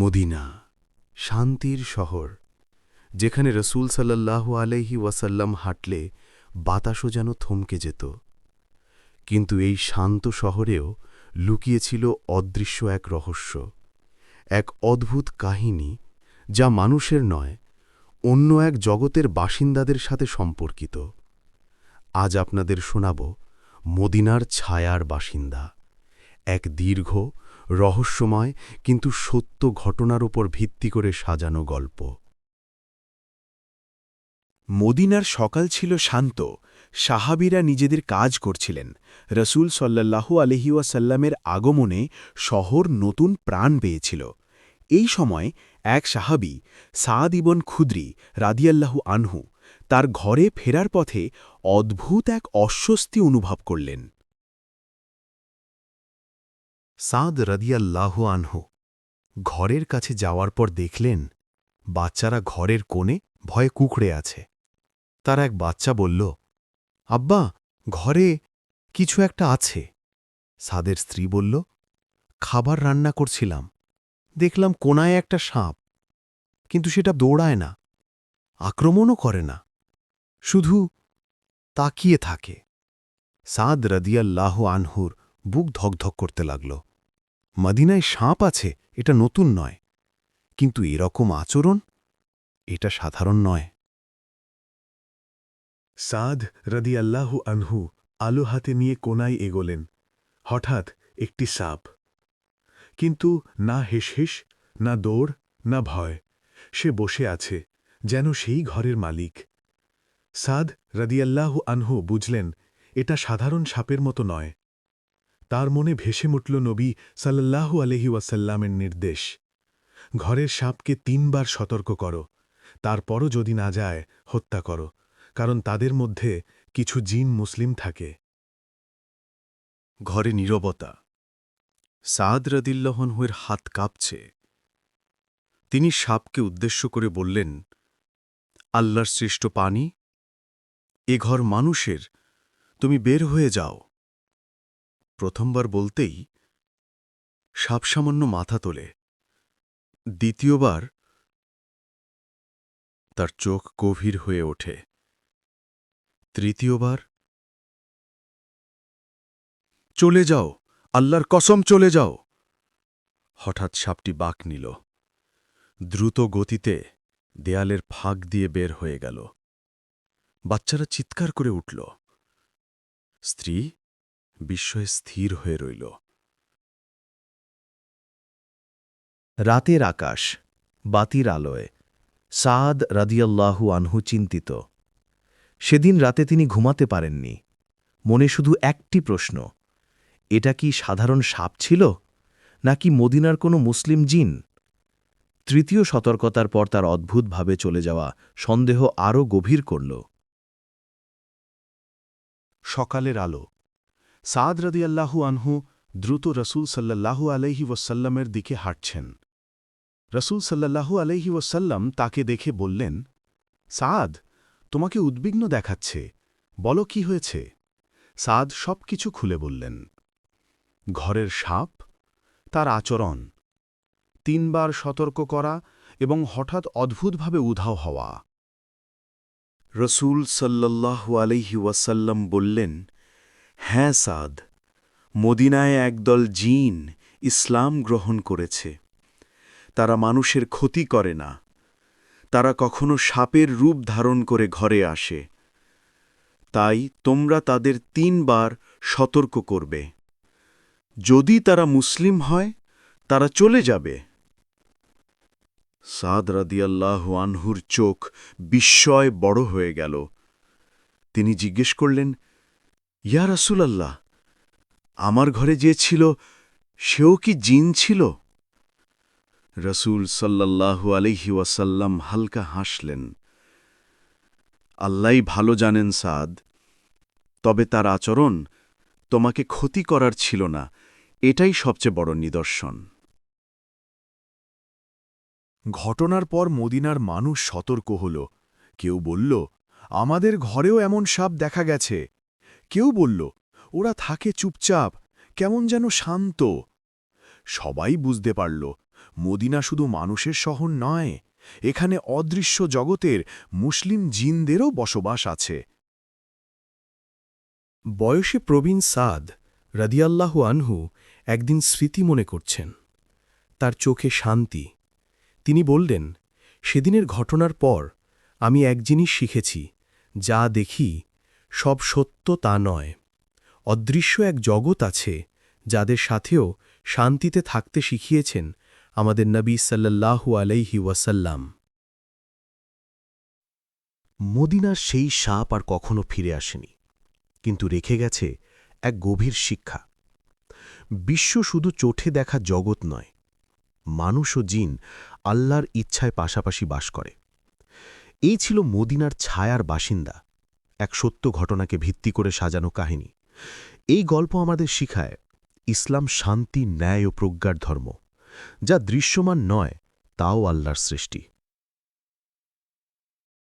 Medina, শান্তির শহর, যেখানে রসুল সাল্লাল্লাহু আলাইহি ওয়াসাল্লাম হাঁটলে বাতাসও যেন থমকে যেত। কিন্তু এই শান্ত শহরেও লুকিয়েছিল অদৃশ্য এক রহস্য, এক অদ্ভুত কাহিনী যা মানুষের নয়, অন্য এক জগতের বাসিন্দাদের সাথে সম্পর্কিত। আজ আপনাদের শোনাব মদিনার ছায়ার বাসিন্দা, এক দীর্ঘ রহস্যময় কিন্তু সত্য ঘটনার উপর ভিত্তি করে সাজানো গল্প। মদিনার সকাল ছিল শান্ত। সাহাবিরা নিজেদের কাজ করছিলেন। রসুল সল্লাল্লাহু আলহিউসাল্লামের আগমনে শহর নতুন প্রাণ পেয়েছিল। এই সময় এক সাহাবি, সাদ ইবন খুদ্রি রাদিয়াল্লাহু আনহু, তার ঘরে ফেরার পথে অদ্ভুত এক অস্বস্তি অনুভব করলেন। সাদ রদিয়াল্লাহু আনহু ঘরের কাছে যাওয়ার পর দেখলেন, বাচ্চারা ঘরের কোণে ভয়ে কুকড়ে আছে। তার এক বাচ্চা বলল, আব্বা, ঘরে কিছু একটা আছে। সাদের স্ত্রী বলল, খাবার রান্না করছিলাম। দেখলাম কোনায় একটা সাপ, কিন্তু সেটা দৌড়ায় না, আক্রমণও করে না, শুধু তাকিয়ে থাকে। সাদ রদিয়াল্লাহ আনহুর বুক ধকধক করতে লাগল। মদিনায় সাপ আছে, এটা নতুন নয়। কিন্তু এরকম আচরণ, এটা সাধারণ নয়। সাদ রদি আল্লাহু আনহু আলো হাতে নিয়ে কোনায় এগোলেন। হঠাৎ একটি সাপ। কিন্তু না হেসহেস না দৌড়, না ভয়। সে বসে আছে, যেন সেই ঘরের মালিক। সাদ রদিয়াল্লাহু আনহু বুঝলেন, এটা সাধারণ সাপের মতো নয়। তার মনে ভেসে উঠল নবী সাল্লাল্লাহু আলহি ওয়াসাল্লামের নির্দেশ। ঘরের সাপকে তিনবার সতর্ক করো, তারপরও যদি না যায়, হত্যা করো, কারণ তাদের মধ্যে কিছু জিন মুসলিম থাকে। ঘরে নীরবতা। সাদ রদিল্লাহনহুয়ের হাত কাঁপছে। তিনি সাপকে উদ্দেশ্য করে বললেন, আল্লাহর সৃষ্ট পানি, এ ঘর মানুষের, তুমি বের হয়ে যাও। প্রথমবার বলতেই সাপ সামান্য মাথা তোলে। দ্বিতীয়বার তার চোখ গভীর হয়ে ওঠে। তৃতীয়বার, চলে যাও, আল্লাহর কসম চলে যাও। হঠাৎ সাপটি বাঁক নিল। দ্রুত গতিতে দেয়ালের ফাঁক দিয়ে বের হয়ে গেল। বাচ্চারা চিৎকার করে উঠল। স্ত্রী বিস্ময়ে স্থির হয়ে রইল। রাতের আকাশ, বাতির আলোয় সাদ রাদিয়াল্লাহু আনহু চিন্তিত। সেদিন রাতে তিনি ঘুমাতে পারেননি। মনে শুধু একটি প্রশ্ন, এটা কি সাধারণ সাপ ছিল, নাকি মদিনার কোনো মুসলিম জিন? তৃতীয় সতর্কতার পর তার অদ্ভুতভাবে চলে যাওয়া সন্দেহ আরও গভীর করল। সকালের আলো সাদ রদিয়াল্লাহু আনহু দ্রুত রসুল সাল্লাল্লাহু আলহি ওয়াসাল্লামের দিকে হাঁটছেন। রসুল সাল্লাল্লাহু আলহি ওয়াসাল্লাম তাকে দেখে বললেন, সাদ, তোমাকে উদ্বিগ্ন দেখাচ্ছে। বলো কি হয়েছে? সাদ সব কিছু খুলে বললেন, ঘরের সাপ, তার আচরণ। তিনবার সতর্ক করা এবং হঠাৎ অদ্ভুতভাবে উধাও হওয়া। রসুল সাল্লাল্লাহু আলহি ওয়াসাল্লাম বললেন হ্যাঁ সাদ, মদিনায় একদল জিন ইসলাম গ্রহণ করেছে। তারা মানুষের ক্ষতি করে না। তারা কখনো সাপের রূপ ধারণ করে ঘরে আসে। তাই তোমরা তাদের তিনবার সতর্ক করবে। যদি তারা মুসলিম হয়, তারা চলে যাবে। সাদ রাদিয়াল্লাহ আনহুর চোখ বিস্ময় বড় হয়ে গেল। তিনি জিজ্ঞেস করলেন ইয়া রাসুলাল্লাহ, আমার ঘরে যে ছিল, সেও কি জিন ছিল? রসুল সাল্লাল্লাহু আলহি ওয়াসাল্লাম হালকা হাসলেন। আল্লাহ ভালো জানেন সাদ, তবে তার আচরণ তোমাকে ক্ষতি করার ছিল না, এটাই সবচেয়ে বড় নিদর্শন। ঘটনার পর মদিনার মানুষ সতর্ক হল। কেউ বলল, আমাদের ঘরেও এমন সাপ দেখা গেছে। কেউ বলল, ওরা থাকে চুপচাপ, কেমন যেন শান্ত। সবাই বুঝতে পারল, মদিনা শুধু মানুষের শহর নয়, এখানে অদৃশ্য জগতের মুসলিম জিনদেরও বসবাস আছে। বয়সে প্রবীণ সাদ রাদিয়াল্লাহু আনহু একদিন স্মৃতি মনে করছেন। তার চোখে শান্তি। তিনি বললেন, সেদিনের ঘটনার পর আমি এক জিনিস শিখেছি, যা দেখি সব সত্য তা নয়। অদৃশ্য এক জগৎ আছে, যাদের সাথেও শান্তিতে থাকতে শিখিয়েছেন আমাদের নবী সাল্লাল্লাহু আলাইহি ওয়াসাল্লাম। মদিনার সেই সাপ আর কখনো ফিরে আসেনি, কিন্তু রেখে গেছে এক গভীর শিক্ষা। বিশ্ব শুধু চোখে দেখা জগৎ নয়, মানুষ ও জিন আল্লাহর ইচ্ছায় পাশাপাশি বাস করে। এই ছিল মদিনার ছায়ার বাসিন্দা এক সত্য ঘটনাকে ভিত্তি করে সাজানো কাহিনী। এই গল্প আমাদের শিখায় ইসলাম শান্তি, ন্যায় ও প্রজ্ঞার ধর্ম, যা দৃশ্যমান নয়, তাও আল্লাহর সৃষ্টি।